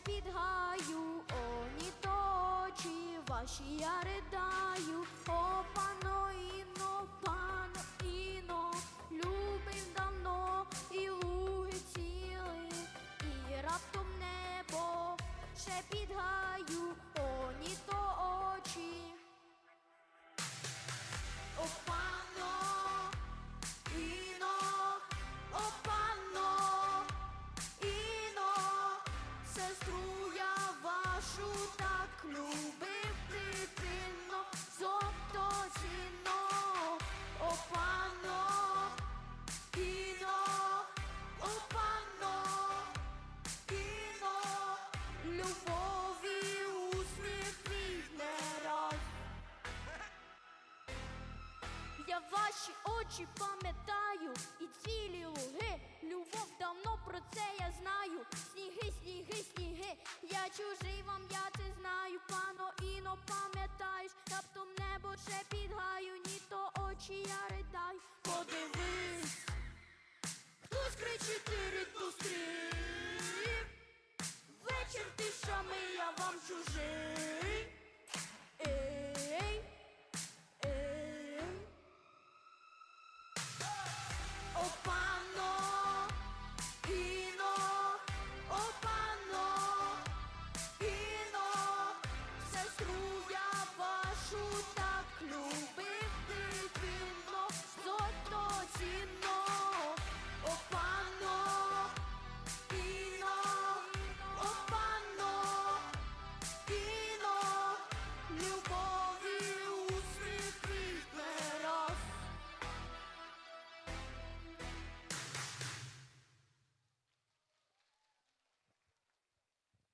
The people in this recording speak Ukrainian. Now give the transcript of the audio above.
шепіт гаю, о, ні то очі ваші я ридаю, о, пано іно, пано іно, любив давно і луги ціли, і раптом небо ще під гаю, о, ні очі пам'ятаю і цілі луги. Любов давно про це я знаю. Сніги, сніги, сніги. Я чужий вам, я це знаю. Пано іно пам'ятаєш, раптом небо ще підгаю, ні то очі я ридаю. Подивись, хтось кричить рідку стрів. Вечір тишами я вам чужий.